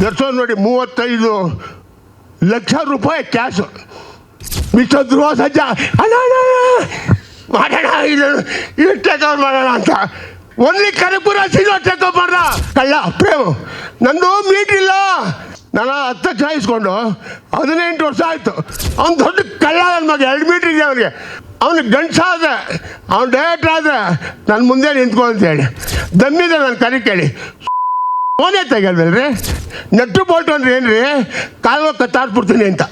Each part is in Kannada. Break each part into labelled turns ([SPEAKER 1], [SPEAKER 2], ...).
[SPEAKER 1] ದರ್ಶನ್ ನೋಡಿ, ಮೂವತ್ತೈದು ಲಕ್ಷ ರೂಪಾಯಿ ಕ್ಯಾಶು ಮಿಸ್ಟರ್ ಧ್ರುವ ಸಜ್ಜ, ಅಣ್ಣ ಮಾಡೋಣ, ಇದು ಇದು ಟೇಕ್ ಓವರ್ ಮಾಡೋಣ ಅಂತ. Only Karipura cinema take over ಕಳ್ಳ, ಪ್ರೇಮ್, ನಂದು ಮೀಟ್ ಇಲ್ಲ. ನಾನು ಹತ್ತು ಇಸ್ಕೊಂಡು ಹದಿನೆಂಟು ವರ್ಷ ಆಯಿತು. ಅವ್ನು ದೊಡ್ಡ ಕಳ್ಳ ನನ್ನ ಮಗ, ಎರಡು ಮೀಟ್ರ್ ಇದೆ ಅವನಿಗೆ. ಅವನು ಆದ್ರೆ, ಅವ್ನು ಡೈರೆಕ್ಟ್ ಆದರೆ ನನ್ನ ಮುಂದೆ ನಿಂತ್ಕೊ ಅಂತೇಳಿ ದಮ್ಮಿದೆ ನಾನು ಕರಿ ಕೇಳಿ. ಫೋನೇ ತೆಗಲ್ವಲ್ರಿ ನೆಟ್ಟು ಬೋಲ್ಟ್ ಅಂದ್ರೆ ಏನ್ರಿ? ಕಾಲು ಕತ್ತಾಡ್ಬಿಡ್ತೀನಿ ಅಂತ.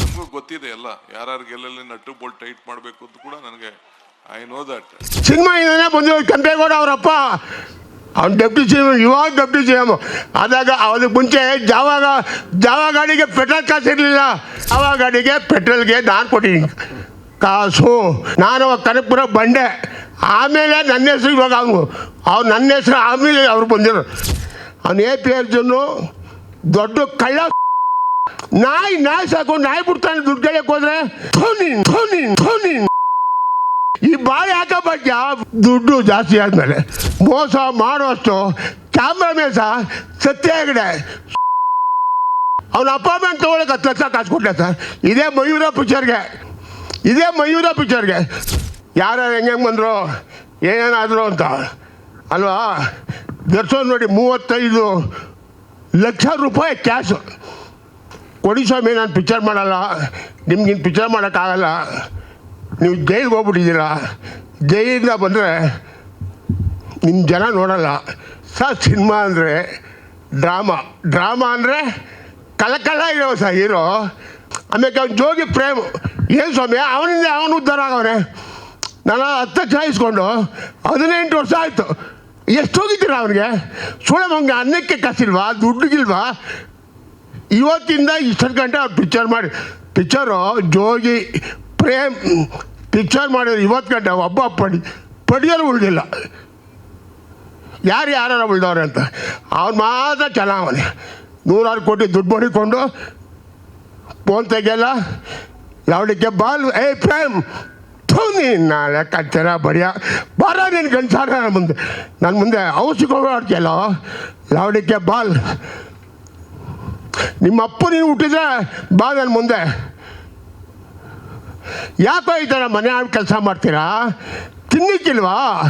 [SPEAKER 2] ನಮಗೂ ಗೊತ್ತಿದೆ ಎಲ್ಲ ಯಾರ್ಯಾರು ಎಲ್ಲೆಲ್ಲಿ ನಟ್ಟು ಬೋಲ್ಟ್ ಟೈಟ್ ಮಾಡಬೇಕು ಅಂತ ಕೂಡ ನನಗೆ ಐ ನೋ ದಟ್
[SPEAKER 1] ಸಿನಿಮಾ ಇಂದನೇ ಬಂದು ಕೆಂಪೇಗೌಡ ಅವರಪ್ಪ. ಅವ್ನು ಡೆಪ್ಟಿ ಸಿ ಎಂ ಇವಾಗ ಡೆಪ್ಟಿ ಸಿ ಎಂ ಆದಾಗ ಅದಕ್ಕೆ ಮುಂಚೆ ಜಾವಾಗ ಜಾವ ಗಾಡಿಗೆ ಪೆಟ್ರೋಲ್ ಕಾಸು ಇರಲಿಲ್ಲ. ಜಾವ ಗಾಡಿಗೆ ಪೆಟ್ರೋಲ್ಗೆ ನಾನು ಕೊಟ್ಟಿದ್ದೀನಿ ಕಾಸು. ನಾನು ಅವಾಗ ಕನಕಪುರ ಬಂಡೆ ಆಮೇಲೆ ನನ್ನ ಹೆಸರು ಇವಾಗ ಅವನು. ಅವ್ರು ನನ್ನ ಹೆಸರು ಆಮೇಲೆ ಅವ್ರು ಬಂದಿರೋ ಅವ್ನು ಎ ಪಿ ಅರ್ಜುನು ದೊಡ್ಡ ಕಳ್ಳ ನಾಯಿ ನಾಯಿ ಸಾಕು ನಾಯಿ ಬಿಡ್ತಾನೆ ದುಡ್ಡು ಕೇಳಕ್ಕೆ ಹೋದ್ರೆ ಥು ನೀನ್, ಥು ನೀನ್, ಥು ನೀನ್. ಈ ಬಾಳೆ ಹಾಕಬೇಕ ದುಡ್ಡು ಜಾಸ್ತಿ ಆದ್ಮೇಲೆ ಮೋಸ ಮಾಡುವಷ್ಟು ಕ್ಯಾಮ್ರಾಮೇನ್ ಸಹ ಸತ್ಯ ಹೆಗಡೆ ಅವನ ಅಪಾರ್ಟ್ಮೆಂಟ್ ತೊಗೊಳಕ್ಕೆ ಹತ್ತು ಲಕ್ಷ ಕಾಸು ಕೊಟ್ಟೆ ಸರ್? ಇದೇ ಮಯೂರ ಪಿಕ್ಚರ್ಗೆ ಇದೇ ಮಯೂರ ಪಿಕ್ಚರ್ಗೆ ಯಾರು ಹೆಂಗೆ ಬಂದರು ಏನೇನಾದರು ಅಂತ. ಅಲ್ವಾ? ದರ್ಶನ್ ನೋಡಿ ಮೂವತ್ತೈದು ಲಕ್ಷ ರೂಪಾಯಿ ಕ್ಯಾಶು ಕೊಡಿ ಸ್ವಾಮಿ, ನಾನು ಪಿಕ್ಚರ್ ಮಾಡಲ್ಲ. ನಿಮ್ಗಿನ್ ಪಿಕ್ಚರ್ ಮಾಡೋಕ್ಕಾಗಲ್ಲ. ನೀವು ಜೈಲಿಗೆ ಹೋಗ್ಬಿಟ್ಟಿದ್ದೀರಾ? ಜೈಲಿಂದ ಬಂದರೆ ನಿಮ್ಮ ಜನ ನೋಡಲ್ಲ. ಸರ್, ಸಿನಿಮಾ ಅಂದರೆ ಡ್ರಾಮಾ. ಡ್ರಾಮಾ ಅಂದರೆ ಕಲಕಲ ಇರೋ ಸರ್, ಹೀರೋ. ಆಮೇಲೆ ಅವ್ನು ಜೋಗಿ ಪ್ರೇಮ್. ಏನು ಸ್ವಾಮಿ, ಅವನಿಂದ ಅವನು ಉದ್ಧಾರ ಆಗವನೆ ನಾನು ಹತ್ತು ಲಕ್ಷ ಹದಿನೆಂಟು ವರ್ಷ ಆಯಿತು. ಎಷ್ಟು ಅವ್ರಿಗೆ? ಅವನಿಗೆ ಸುಳ್ಳೆ ಅನ್ನಕ್ಕೆ ಕಾಸಿಲ್ವಾ? ದುಡ್ಡುಗಿಲ್ವಾ ಇವತ್ತಿಂದ ಇಷ್ಟೊಂದು ಗಂಟೆ ಅವ್ರು ಪಿಕ್ಚರ್ ಮಾಡಿ ಪಿಕ್ಚರು ಜೋಗಿ ಪ್ರೇಮ್ ಪಿಕ್ಚರ್ ಮಾಡಿದ್ರು ಇವತ್ತು ಗಂಟೆ ಒಬ್ಬ ಪಡಿ ಪಡಿಯಲು ಉಳಿದಿಲ್ಲ. ಯಾರು ಯಾರು ಉಳಿದವ್ರೆ ಅಂತ. ಅವ್ನು ಮಾತ್ರ ಚೆನ್ನಾಗವನೆ ನೂರಾರು ಕೋಟಿ ದುಡ್ಡು ಮಾಡಿಕೊಂಡು ಫೋನ್ ತೆಗೆಯಲ್ಲ. ಲವಡಿಕೆ ಬಾಲ್ ಏ ಪ್ರೇಮ್! ನೀನು ನಾಳೆ ಕಚ್ಚರ ಬರ ನೀನು ನನ್ನ ಮುಂದೆ. ನನ್ನ ಮುಂದೆ ಔಷಧಿಕೊಳ್ಳೋ ಲಾವಡಿಕೆ ಬಾಲ್. ನಿಮ್ಮ ಅಪ್ಪ ನೀನು ಹುಟ್ಟಿದ್ರೆ ಬಾ ನನ್ನ ಮುಂದೆ. ಯಾಕೋ ಈ ಥರ ಮನೆ ಕೆಲಸ ಮಾಡ್ತೀರಾ? ತಿನ್ನಿಕ್ಕಿಲ್ವಾ?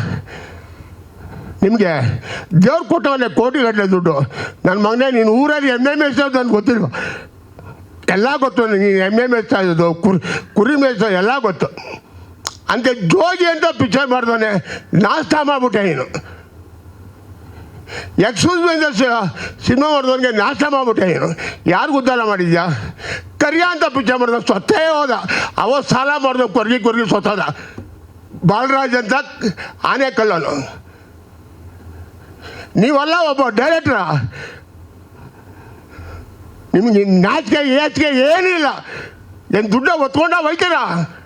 [SPEAKER 1] ನಿಮಗೆ ದೇವ್ರು ಕೊಟ್ಟವನ್ನೇ ಕೋಟಿಗಟ್ಟಲೆ ದುಡ್ಡು. ನನ್ನ ಮಗನೇ, ನೀನು ಊರಲ್ಲಿ ಎಂ ಎಂ ಎಸ್ ನನಗೆ ಗೊತ್ತಿಲ್ವ? ಎಲ್ಲ ಗೊತ್ತು, ನೀನು ಎಂ ಎಂ ಇರೋದು ಕುರಿ ಕುರಿ ಮೇಯಿಸೋದು ಎಲ್ಲ ಗೊತ್ತು. ಅಂತ ಜೋಗಿ ಅಂತ ಪಿಕ್ಚರ್ ಮಾಡ್ತಾನೆ ನಾಷ್ಟ ಮಾಡಿಬಿಟ್ಟೆ ನೀನು. ಎಕ್ಸ್ಕ್ಯೂಸ್ ಅಂತ ಸಿನಿಮಾ ಮಾಡಿದವನಿಗೆ ನಾಶ ಮಾಡ್ಬಿಟ್ಟೆ ನೀನು. ಯಾರಿಗೂ ಉದ್ದಾರ ಮಾಡಿದ್ಯಾ? ಕರಿಯ ಅಂತ ಪಿಕ್ಚರ್ ಮಾಡಿದ ಸ್ವತ್ತೇ ಹೋದ. ಅವ ಸಾಲ ಮಾಡಿದ ಕೊರ್ಗಿ ಕೊರ್ಗಿ ಸ್ವತ್ತದ ಬಾಲರಾಜ್ ಅಂತ ಆನೆ ಕಲ್ಲನು. ನೀವಲ್ಲ ಒಬ್ಬ ಡೈರೆಕ್ಟ್ರ ನಿಮಗೆ ನಾಚಿಕೆ, ಏಚಿಕೆ ಏನಿಲ್ಲ ಏನು ದುಡ್ಡ ಒತ್ಕೊಂಡ ಹೋಯ್ತೀರ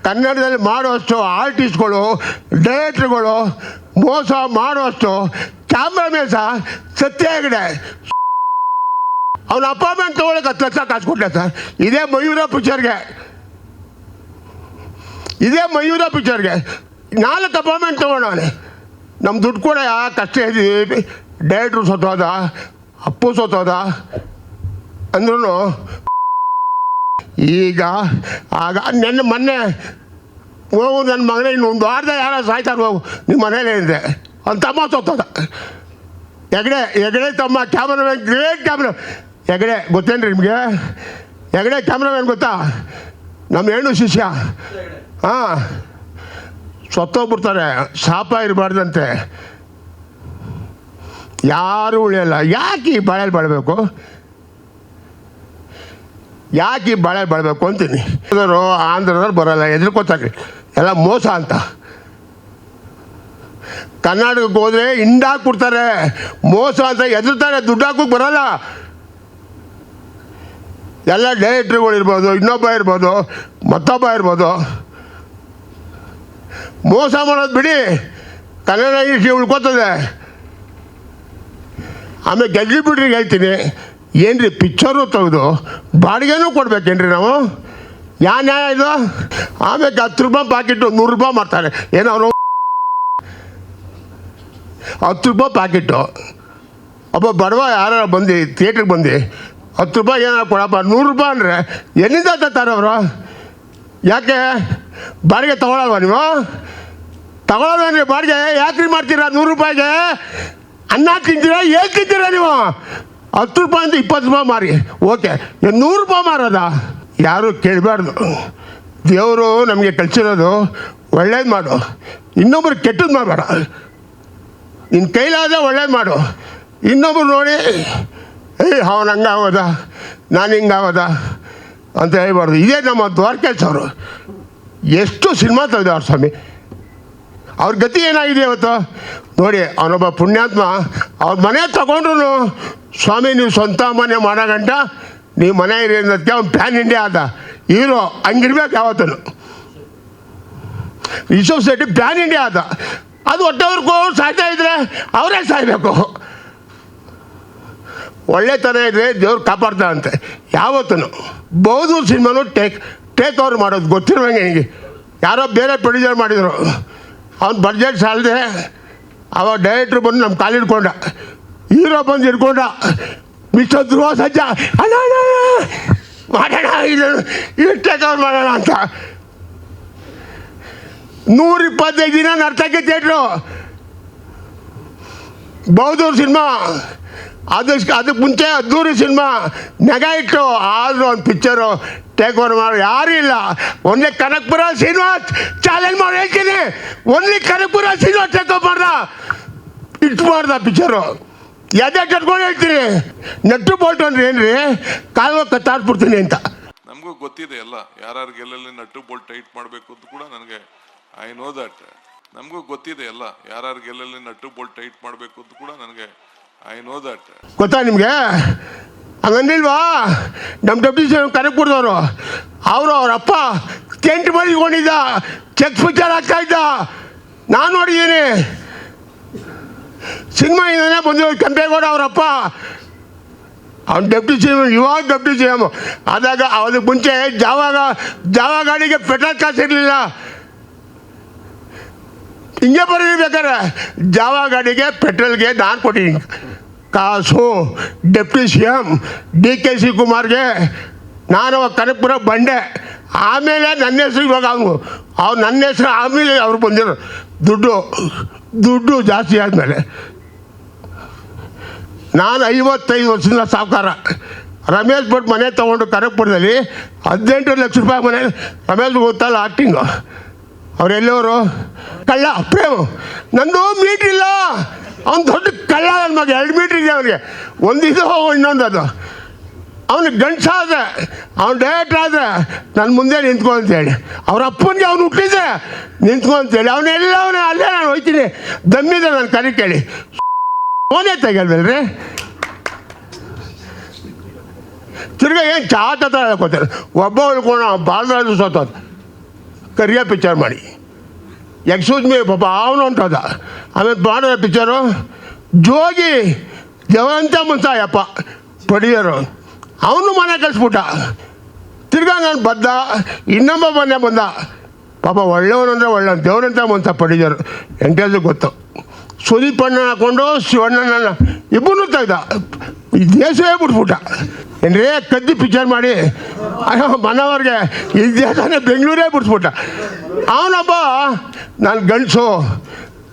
[SPEAKER 1] ಕನ್ನಡದಲ್ಲಿ ಮಾಡುವಷ್ಟು ಆರ್ಟಿಸ್ಟ್ಗಳು, ಡೈರೆಕ್ಟ್ರುಗಳು ಮೋಸ ಮಾಡುವಷ್ಟು ಕ್ಯಾಮ್ರಾಮೇನ್ ಸಹ ಸತ್ಯ ಹೆಗಡೆ ಅವನ ಅಪಾಯಿಂಟ್ಮೆಂಟ್ ತೊಗೊಳಕ್ಕೆ ಹತ್ತು ಲಕ್ಷ ಕಾಸು ಕೊಟ್ಟೆ ಸರ್. ಇದೇ ಮಯೂರ ಪಿಕ್ಚರ್ಗೆ. ಇದೇ ಮಯೂರ ಪಿಕ್ಚರ್ಗೆ. ನಾಲ್ಕು ಅಪಾಯಿಂಟ್ಮೆಂಟ್ ತೊಗೊಂಡವನೆ ನಮ್ಮ ದುಡ್ಡು ಕೂಡ ಕಷ್ಟ ಇದ್ದೀವಿ ಡೈರೆಕ್ಟ್ರು ಸತ್ತೋದ, ಅಪ್ಪು ಸತ್ತೋದ ಅಂದ್ರೂ ಈಗ, ಆಗ ನೆನ್ನೆ ಮೊನ್ನೆ ಹೋಗು ನನ್ನ ಮಗನೇ, ಇನ್ನೊಂದು ವಾರದ ಯಾರು ಸಾಯ್ತಾರೆ ಹೋಗು. ನಿಮ್ಮ ಮನೇಲಿ ಏನಿದೆ? ಅವ್ನು ತಮ್ಮ ಸೊತ್ತದ. ಹೆಗಡೆ ಹೆಗಡೆ ತಮ್ಮ ಕ್ಯಾಮ್ರಾಮನ್, ಗ್ರೇಟ್ ಕ್ಯಾಮ್ರಾ ಹೆಗಡೆ, ಗೊತ್ತೇನ್ರಿ ನಿಮಗೆ? ಹೆಗಡೆ ಕ್ಯಾಮ್ರಾಮನ್ ಗೊತ್ತಾ? ನಮ್ಮ ಹೆಣ್ಣು ಶಿಷ್ಯ. ಹಾಂ. ಸತ್ತೋಗ್ಬಿಡ್ತಾರೆ. ಶಾಪ ಇರಬಾರ್ದಂತೆ. ಯಾರೂ ಉಳಿಯಲ್ಲ. ಯಾಕೆ ಈ ಬಾಳೆಯಲ್ಲಿ ಬಾಳಬೇಕು? ಯಾಕೆ ಈ ಬಾಳೆ ಬಾಳಬೇಕು ಅಂತೀನಿ? ಆಂಧ್ರದವರು ಆಂಧ್ರದವ್ರು ಬರೋಲ್ಲ ಎದ್ರುಕೋತಾರೆ ಎಲ್ಲ ಮೋಸ ಅಂತ. ಕರ್ನಾಟಕಕ್ಕೆ ಹೋದ್ರೆ ಹಿಂಡಾಕ್ ಕೊಡ್ತಾರೆ ಮೋಸ ಅಂತ ಎದುರ್ತಾರೆ ದುಡ್ಡು ಹಾಕೋಕೆ ಬರಲ್ಲ. ಎಲ್ಲ ಡೈರೆಕ್ಟ್ರುಗಳು ಇರ್ಬೋದು, ಇನ್ನೊಬ್ಬ ಇರ್ಬೋದು, ಮತ್ತೊಬ್ಬ ಇರ್ಬೋದು. ಮೋಸ ಮಾಡೋದು ಬಿಡಿ. ಕನ್ನಡ ಇಂಡಸ್ಟ್ರಿ ಉಳ್ಕೊತದೆ. ಆಮೇಲೆ ಗೆಲ್ಲಿ ಬಿಡ್ರಿ ಹೇಳ್ತೀನಿ. ಏನ್ರಿ ಪಿಕ್ಚರು ತೆಗೆದು ಬಾಡಿಗೆನೂ ಕೊಡ್ಬೇಕೇನ್ರಿ ನಾವು? ಯಾ ನ್ಯಾಯ ಇದು? ಆಮೇಲೆ ಹತ್ತು ರೂಪಾಯಿ ಪ್ಯಾಕೆಟು ನೂರು ರೂಪಾಯಿ ಮಾಡ್ತಾರೆ. ಏನೋ ಅವರು ಹತ್ತು ರೂಪಾಯಿ ಪ್ಯಾಕೆಟು ಒಬ್ಬ ಬಡವ ಯಾರು ಬಂದು ಥಿಯೇಟ್ರಿಗೆ ಬಂದು ಹತ್ತು ರೂಪಾಯಿ ಏನೋ ಕೊಡಪ್ಪ, ನೂರು ರೂಪಾಯಿ ಅಂದರೆ ಎಲ್ಲಿಂದ ತರ್ತಾರೆ ಅವರು? ಯಾಕೆ? ಬಾಡಿಗೆ ತಗೊಳಲ್ವ ನೀವು? ತಗೊಳ್ಳೋದನ್ರಿ ಬಾಡಿಗೆ? ಯಾಕ್ರಿ ಮಾಡ್ತೀರಾ ನೂರು ರೂಪಾಯಿಗೆ? ಅನ್ನ ತಿಂತೀರಾ, ಏನು ತಿಂತೀರಾ ನೀವು? ಹತ್ತು ರೂಪಾಯಿಂದ ಇಪ್ಪತ್ತು ರೂಪಾಯಿ ಮಾರಿ. ಓಕೆ ನೂರು ರೂಪಾಯಿ ಮಾರೋದ? ಯಾರು ಕೇಳಬಾರ್ದು. ದೇವರು ನಮಗೆ ಕಲಿಸಿರೋದು ಒಳ್ಳೇದು ಮಾಡು. ಇನ್ನೊಬ್ರು ಕೆಟ್ಟದ್ದು ಮಾಡಬೇಡ. ನಿನ್ನ ಕೈಲಾದ ಒಳ್ಳೇದು ಮಾಡು. ಇನ್ನೊಬ್ರು ನೋಡಿ, ಏಯ್, ಅವನು ಹಂಗಾಗೋದ ನಾನು ಹಿಂಗಾಗೋದ ಅಂತ ಹೇಳ್ಬಾರ್ದು. ಇದೇ ನಮ್ಮ ದ್ವಾರಕೇಶ್ ಎಷ್ಟು ಸಿನಿಮಾ ತೆಗೆದವ್ರು ಸ್ವಾಮಿ. ಅವ್ರ ಗತಿ ಏನಾಗಿದೆ ಇವತ್ತು? ನೋಡಿ, ಅವನೊಬ್ಬ ಪುಣ್ಯಾತ್ಮ, ಅವ್ರ ಮನೆ ತಗೊಂಡ್ರು ಸ್ವಾಮಿ ನೀವು ಸ್ವಂತ ಮನೆ ಮಾಡೋ ಗಂಟ ನೀವು ಮನೆ ಇರಿ ಅನ್ನೋದಕ್ಕೆ ಅವ್ನು ಪ್ಯಾನ್ ಇಂಡಿಯಾ ಆದ ಹೀರೋ ಹಂಗಿರ್ಬೇಕು ಯಾವತ್ತೂ ರಿಷಬ್ ಶೆಟ್ಟಿ ಪ್ಯಾನ್ ಇಂಡಿಯಾ ಆದ ಅದು ಒಟ್ಟವ್ರಿಗೂ ಸಾಯ್ತಾ ಇದ್ರೆ ಅವರೇ ಸಾಯ್ಬೇಕು. ಒಳ್ಳೆತನ ಇದ್ರೆ ದೇವ್ರು ಕಾಪಾಡ್ತಾನಂತೆ ಯಾವತ್ತೂ ಬಹುದು ಸಿನಿಮಾನು ಟೇಕ್ ಟೇಕ್ ಓವರ್ ಮಾಡೋದು ಗೊತ್ತಿರುವಂಗೆ ಹಿಂಗೆ ಯಾರೋ ಬೇರೆ ಪ್ರೊಡ್ಯೂಸರ್ ಮಾಡಿದರು. ಅವ್ನು ಬಡ್ಜೆಟ್ ಸಾಲದೆ. ಅವ ಡೈರೆಕ್ಟ್ರ್ ಬಂದು ನಮ್ಮ ಕಾಲು ಹಿಡ್ಕೊಂಡ. ಹೀರೋ ಬಂದು ಹಿಡ್ಕೊಂಡ. ಮಿಸ್ಟರ್ ಧ್ರುವ ಸಜ್ಜ, ಅಣ್ಣ ಮಾಡೋಣ, ಇದು ಇದು ಮಾಡೋಣ ಅಂತ. ನೂರ ಇಪ್ಪತ್ತೈದು ದಿನ ನರ್ತಕ್ಕೆ ಥಿಯೇಟ್ರು ಬೌದೂರು ಸಿನಿಮಾ ಅದಕ್ಕೆ ಅದಕ್ಕೆ ಮುಂಚೆ ಅದ್ದೂರಿ ಸಿನಿಮಾ ನೆಗ ಇಟ್ಟು ಆದರೂ ಒಂದು ಪಿಕ್ಚರು ಟೇಕ್ ಓವರ್ ಮಾಡೋ ಯಾರೂ ಇಲ್ಲ. ಒಂದೇ ಕನಕ್ಪುರ ಶ್ರೀನಿವಾಸ್ ಚಾಲೆಂಜ್ ಮಾಡಿ, ಹೇಳ್ತೀನಿ. Only Kanakpura Srinivas take over ಮಾಡ್ದ. ಇಟ್ಟು ಮಾಡ್ದ ಪಿಕ್ಚರು ಎದೆ ಕಟ್ಕೊಂಡು ಹೇಳ್ತೀನಿ. ನೆಟ್ಟು ಬೋಲ್ಟ್ ಅಂದ್ರೆ ಏನ್ರಿ? ಕಾಲು ಕತ್ತಾಡ್ಬಿಡ್ತೀನಿ ಅಂತ.
[SPEAKER 2] ನಮಗೂ ಗೊತ್ತಿದೆ ಎಲ್ಲ. ಯಾರ್ಯಾರು ಎಲ್ಲೆಲ್ಲಿ ನಟ್ಟು ಬೋಲ್ಟ್ ಟೈಟ್ ಮಾಡಬೇಕು ಅಂತ ಕೂಡ ನನಗೆ ಐ ನೋ ದಟ್ ನಮಗೂ ಗೊತ್ತಿದೆ ಎಲ್ಲ. ಯಾರ್ಯಾರಿಗೆ ಎಲ್ಲೆಲ್ಲಿ ನಟ್ಟು ಬೋಲ್ಟ್ ಟೈಟ್ ಮಾಡಬೇಕು ಅಂತ ಕೂಡ ನನಗೆ ಐ ನೋ ದಟ್
[SPEAKER 1] ಗೊತ್ತಾ ನಿಮಗೆ? ಹಂಗಂದಿಲ್ವಾ? ನಮ್ಮ ಡೆಪ್ಯೂಟಿ ಸಿ ಕನಕಪುರದವರು ಅವರು ಅವ್ರ ಅಪ್ಪ ಟೆಂಟ್ ಮಡಿಕೊಂಡಿದ್ದ ಚೆಕ್ ಪಿಕ್ಚರ್ ಆಗ್ತಾ ಇದ್ದ. ನಾನು ನೋಡಿದ್ದೀನಿ ಸಿನಿಮಾ ಇಂದನೇ ಬಂದಿರೋ ಕೆಂಪೇಗೌಡ ಅವರಪ್ಪ ಅವ್ನು ಡೆಪ್ಟಿ ಸಿ ಎಂ ಇವಾಗ ಡೆಪ್ಟಿ ಸಿ ಎಂ ಆದಾಗ, ಅದಕ್ಕೆ ಮುಂಚೆ ಜಾವಾಗ, ಜಾವ ಗಾಡಿಗೆ ಪೆಟ್ರೋಲ್ ಕಾಸು ಇರಲಿಲ್ಲ. ಹಿಂಗೆ ಬರೀರಿ ಬೇಕಾದ್ರೆ ಜಾವ ಗಾಡಿಗೆ, ಪೆಟ್ರೋಲ್ಗೆ ನಾನು ಕೊಟ್ಟಿದ್ದೀನಿ ಕಾಸು, deputy C M D K ಶಿವಕುಮಾರ್ಗೆ ನಾನು ಕನಕಪುರ ಬಂಡೆ ಆಮೇಲೆ ನನ್ನ ಹೆಸರು ಇವಾಗ ಅವನು. ಅವ್ರು ನನ್ನ ಹೆಸರು ಆಮೇಲೆ ಅವ್ರು ಬಂದಿರೋ. ದುಡ್ಡು ದುಡ್ಡು ಜಾಸ್ತಿ ಆದಮೇಲೆ. ನಾನು ಐವತ್ತೈದು ವರ್ಷದಿಂದ ಸಾವುಕಾರ ರಮೇಶ್ ಭಟ್ ಮನೆ ತೊಗೊಂಡು ಕನಕಪುರದಲ್ಲಿ ಹದಿನೆಂಟು ಲಕ್ಷ ರೂಪಾಯಿ ಮನೆ. ರಮೇಶ್ ಗೊತ್ತಲ್ಲ ಆಕ್ಟಿಂಗು ಅವ್ರು ಎಲ್ಲವರು ಕಳ್ಳ, ಪ್ರೇಮ, ನಂದು ಮೀಟ್ರ್ ಇಲ್ಲ. ಅವ್ನು ದೊಡ್ಡ ಕಳ್ಳ ನನ್ನ ಮಗ, ಎರಡು ಮೀಟ್ರ್ ಇದೆ ಅವನಿಗೆ. ಒಂದಿದು ಇನ್ನೊಂದು ಅದು. ಅವನು ಗಂಡಸಾದ ಅವ್ನು ಡೈರೆಕ್ಟ್ ಆದ ನನ್ನ ಮುಂದೆ ನಿಂತ್ಕೊ ಅಂತೇಳಿ ಅವ್ರ ಅಪ್ಪನಿಗೆ ಅವ್ನು ಹುಟ್ಟಿದ್ದೆ ನಿಂತ್ಕೊ ಅಂತೇಳಿ ಅವನೆಲ್ಲ ಅವನೇ ಅಲ್ಲೇ ನಾನು ಹೋಯ್ತೀನಿ. ದಮ್ಮಿದ ನಾನು ಕರೆ ಕೇಳಿ. ಫೋನೇ ತೆಗಿಯಲ್ವಲ್ರಿ ತಿರ್ಗ ಏನು ಚಾ ತತ್ರ ಹೇಳ್ಕೊತಾರೆ. ಒಬ್ಬ ಉಳ್ಕೊಂಡು ಬಾಲರಾಜು ಸೋತೋದು. ಕರಿಯ ಪಿಕ್ಚರ್ ಮಾಡಿ. ಎಕ್ಸ್ಕ್ಯೂಸ್ ಮೀ ಪಾಪ, ಅವನು ಹೊಂಟದ ಆಮೇಲೆ ಮಾಡೋ ಪಿಕ್ಚರು ಜೋಗಿ ಜವಂತ ಮುಂತಾಯಪ್ಪ ಪಡಿಯರು. ಅವನು ಮನೆ ಕಳಿಸ್ಬಿಟ್ಟ. ತಿರ್ಗಾ ನಾನು ಬದ್ದ ಇನ್ನೊಬ್ಬ ಮನೆ ಬಂದ. ಪಾಪ ಒಳ್ಳೆಯವನು ಅಂದರೆ ಒಳ್ಳೆ ದೇವರಂತ ಮುಂತ ಪಡಿದರು ಎಂಟೇಜು ಗೊತ್ತು. ಸುದೀಪ್ ಅಣ್ಣ ಹಾಕೊಂಡು ಶಿವಣ್ಣನ ಇಬ್ಬರು ತೆಗ್ದ ಈ ದೇಶವೇ ಬಿಟ್ಬಿಟ್ಟ. ಏನ್ರೇ, ಕದ್ದಿ ಪಿಕ್ಚರ್ ಮಾಡಿ. ಮನವರ್ಗೆ ಈ ದೇಶನೇ ಬೆಂಗಳೂರೇ ಬಿಟ್ಬಿಟ್ಟ. ಅವನೊಬ್ಬ, ನಾನು ಗಂಡಸು,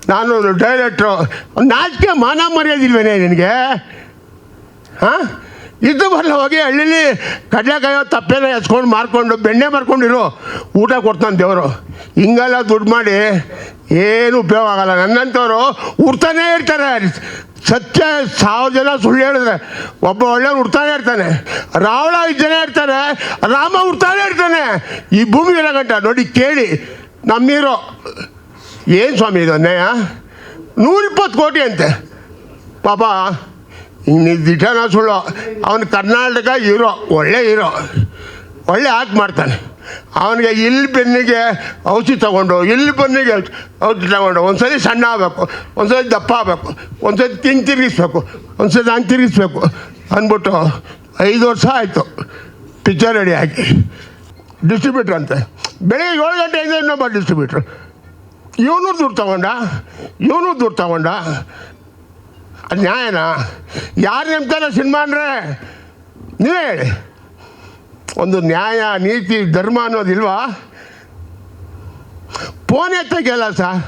[SPEAKER 1] ನಾನು ಡೈರೆಕ್ಟ್ರು ನಾಚಿಕೆ ಮಾನ ಮರ್ಯಾದಿಲ್ವೇನೆ ನಿನಗೆ? ಹಾಂ? ಇದು ಬರಲ್ಲ ಹೋಗಿ ಹಳ್ಳಿಲಿ ಕಡಲೆಕಾಯೋ ತಪ್ಪೆಲ್ಲ ಎಸ್ಕೊಂಡು ಮಾರ್ಕೊಂಡು ಬೆಣ್ಣೆ ಮಾರ್ಕೊಂಡಿರು, ಊಟ ಕೊಡ್ತಾನೆ ದೇವರು. ಹಿಂಗೆಲ್ಲ ದುಡ್ಡು ಮಾಡಿ ಏನು ಉಪಯೋಗ ಆಗಲ್ಲ. ನನ್ನಂಥವ್ರು ಉಡ್ತಾನೇ ಇರ್ತಾರೆ. ಸತ್ಯ ಸಾವಿರ ಜನ ಸುಳ್ಳು ಹೇಳಿದ್ರೆ ಒಬ್ಬ ಒಳ್ಳೆ ಉಡ್ತಾನೆ ಇರ್ತಾನೆ. ರಾವಣ ಐದು ಜನ ಇರ್ತಾನೆ ರಾಮ ಉಡ್ತಾನೆ ಇರ್ತಾನೆ. ಈ ಭೂಮಿ ಇರೋ ಗಂಟ ನೋಡಿ ಕೇಳಿ. ನಮ್ಮೀರೋ, ಏನು ಸ್ವಾಮಿ ಇದು ಅನ್ಯಾಯ? ನೂರಿಪ್ಪತ್ತು ಕೋಟಿ ಅಂತೆ. ಪಾಪ ಇನ್ನು ದಿಟನ ಸುಳ್ಳು, ಅವನು ಕರ್ನಾಟಕ ಹೀರೋ, ಒಳ್ಳೆ ಹೀರೋ, ಒಳ್ಳೆ ಆಕ್ಟ್ ಮಾಡ್ತಾನೆ. ಅವನಿಗೆ ಇಲ್ಲಿ ಬೆನ್ನಿಗೆ ಔಷಧಿ ತಗೊಂಡು ಇಲ್ಲಿ ಬೆನ್ನಿಗೆ ಔಷಧಿ ತಗೊಂಡು, ಒಂದ್ಸರಿ ಸಣ್ಣ ಆಗಬೇಕು, ಒಂದ್ಸರಿ ದಪ್ಪ ಆಗಬೇಕು, ಒಂದ್ಸರಿ ತಿಂಗ್ ತಿರುಗಿಸ್ಬೇಕು, ಒಂದ್ಸರಿ ಹಂಗೆ ತಿರುಗಿಸ್ಬೇಕು ಅಂದ್ಬಿಟ್ಟು ಐದು ವರ್ಷ ಆಯಿತು. ಪಿಚ್ಚರ್ ರೆಡಿ ಆಗಿ. ಡಿಸ್ಟ್ರಿಬ್ಯೂಟ್ರ್ ಅಂತೆ. ಬೆಳಿಗ್ಗೆ ಏಳು ಗಂಟೆಯಿಂದ ಇನ್ನೊಬ್ಬ ಡಿಸ್ಟ್ರಿಬ್ಯೂಟ್ರ್ ಇವನು ದುಡ್ಡು ತಗೊಂಡ, ಇವನು ದುಡ್ಡು ತಗೊಂಡ ಅದು ನ್ಯಾಯನಾ? ಯಾರು ನಂಬ್ತಾರೆ ಸಿನಿಮಾ ಅಂದರೆ? ನೀವೇ ಹೇಳಿ. ಒಂದು ನ್ಯಾಯ, ನೀತಿ, ಧರ್ಮ ಅನ್ನೋದಿಲ್ವಾ ಫೋನ್ ಎತ್ತಕ್ಕೆಲ್ಲ ಸರ್.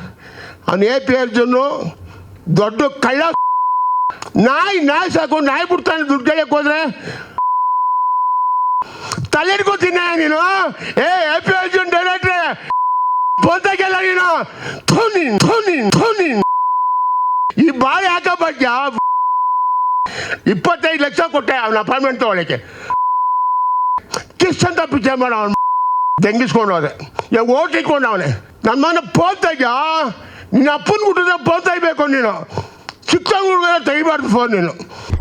[SPEAKER 1] ಅವನು ಎ ಪಿ ಅರ್ಜುನು ದೊಡ್ಡ ಕಳ್ಳ ನಾಯಿ ನಾಯಿ ಸಾಕು ನಾಯಿ ಬಿಡ್ತಾನೆ ದುಡ್ಡು ಕೇಳಕ್ಕೆ ಹೋದ್ರೆ? ತಲೆಡ್ಕೋತೀನಿ ನೀನು? ಏ, ಎ ಪಿ ಅರ್ಜುನ್ ಡೈರೆಕ್ಟ್ರೆ ಬಂದಾಗೆಲ್ಲ ನೀನು? ಥೂ ನೀನು, ಥೂ ಈ ಬಾಳೆ ಬಗ್ಗೆ ಇಪ್ಪತ್ತೈದು ಲಕ್ಷ ಕೊಟ್ಟೆ ಅವನ ಅಪಾಯಿಂಟ್ಮೆಂಟ್ ತಗೊಳಕ್ಕೆ. ಕಿಸ್ ಅಂತ ಪಿಕ್ಚರ್ ಮಾಡೋ ಅವನು ದಂಗಿಸ್ಕೊಂಡು ಹೋದೆ. ಇವಾಗ ಓಟ್ ಇಟ್ಕೊಂಡು ಅವನೇ. ನನ್ನ ಮನೆ ಪೋತಾಗ ನಿನ್ನ ಅಪ್ಪನ ಹುಟ್ಟಿದ ಪೋತಾಯ್ಬೇಕು ನೀನು. ಚಿಕ್ಕ ಫೋನ್ ನೀನು.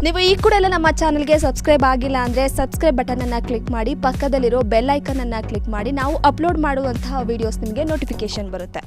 [SPEAKER 3] ನೀವು ಈ ಕೂಡ ಎಲ್ಲ ನಮ್ಮ ಚಾನಲ್ಗೆ ಸಬ್ಸ್ಕ್ರೈಬ್ ಆಗಿಲ್ಲ ಅಂದರೆ ಸಬ್ಸ್ಕ್ರೈಬ್ ಬಟನನ್ನು ಕ್ಲಿಕ್ ಮಾಡಿ, ಪಕ್ಕದಲ್ಲಿರೋ ಬೆಲ್ ಐಕನನ್ನು ಕ್ಲಿಕ್ ಮಾಡಿ, ನಾವು ಅಪ್ಲೋಡ್ ಮಾಡುವಂತಹ ವೀಡಿಯೋಸ್ ನಿಮಗೆ ನೋಟಿಫಿಕೇಶನ್ ಬರುತ್ತೆ.